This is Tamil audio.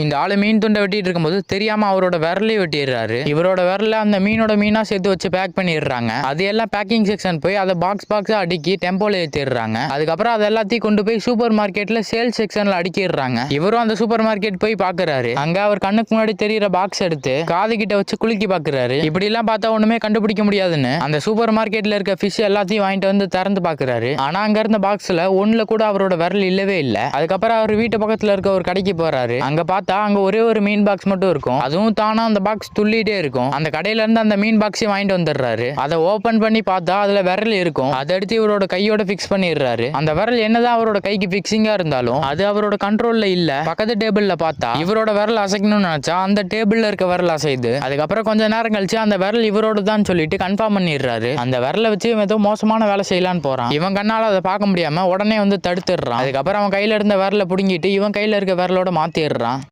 இந்த ஆளு மீன் துண்டை வெட்டிட்டு இருக்கும்போது தெரியாம அவரோட விரலையும் வெட்டிடுறாரு. இவரோட விரல அந்த மீனோட மீனா சேர்த்து வச்சு பேக் பண்ணிடுறாங்க. அது எல்லாம் பேக்கிங் செக்ஷன் போய் அதை பாக்ஸ் பாக்ஸா அடுக்கி டெம்போல ஏற்றிடுறாங்க அதுக்கப்புறம் அது எல்லாத்தையும் கொண்டு போய் சூப்பர் மார்க்கெட்ல சேல்ஸ் செக்ஷன்ல அடுக்கிடுறாங்க. இவரும் அந்த சூப்பர் மார்க்கெட் போய் பாக்குறாரு. அங்க அவர் கண்ணுக்கு முன்னாடி தெரியற பாக்ஸ் எடுத்து காது கிட்ட வச்சு குலுக்கி பாக்குறாரு. இப்படி எல்லாம் பார்த்தா ஒண்ணுமே கண்டுபிடிக்க முடியாதுன்னு. அந்த சூப்பர் மார்க்கெட்ல இருக்க ஃபிஷ் எல்லாத்தையும் வாங்கிட்டு வந்து திறந்து பாக்குறாரு. ஆனா அங்க இருந்த பாக்ஸ்ல ஒண்ணுல கூட அவரோட விரல் இல்லவே இல்லை. அதுக்கப்புறம் அவர் வீட்டு பக்கத்துல இருக்க ஒரு கடைக்கு போறாரு. அங்க பார்த்து அங்க ஒரே ஒரு மீன் பாக்ஸ் மட்டும் இருக்கும். அதுவும் தானா அந்த பாக்ஸ் துள்ளிட்டே இருக்கும். அந்த கடையில இருந்து அந்த மீன் பாக்ஸையும் வாங்கிட்டு வந்துடுறாரு. அதை ஓபன் பண்ணி பார்த்தா அதுல விரல் இருக்கும். அதை எடுத்து இவரோட கையோட ஃபிக்ஸ் பண்ணிடுறாரு. அந்த விரல் என்னதான் அவரோட கைக்கு பிக்சிங்கா இருந்தாலும் அது அவரோட கண்ட்ரோல்ல இல்ல. பக்கத்து டேபிள்ல பார்த்தா இவரோட விரல் அசைக்கணும்னு நினைச்சா அந்த டேபிள்ல இருக்க விரல் அசையுது. அதுக்கப்புறம் கொஞ்ச நேரம் கழிச்சு அந்த விரல் இவரோட தான் சொல்லிட்டு கன்ஃபார்ம் பண்ணிடுறாரு. அந்த விரலை வச்சு இவன் ஏதோ மோசமான வேலை செய்யலான்னு போறான். இவன் கண்ணால அதை பார்க்க முடியாம உடனே வந்து தடுத்துடுறான். அதுக்கப்புறம் அவன் கையில இருந்த விரலை புடுங்கிட்டு இவன் கையில இருக்க விரலோட மாத்திடுறான்.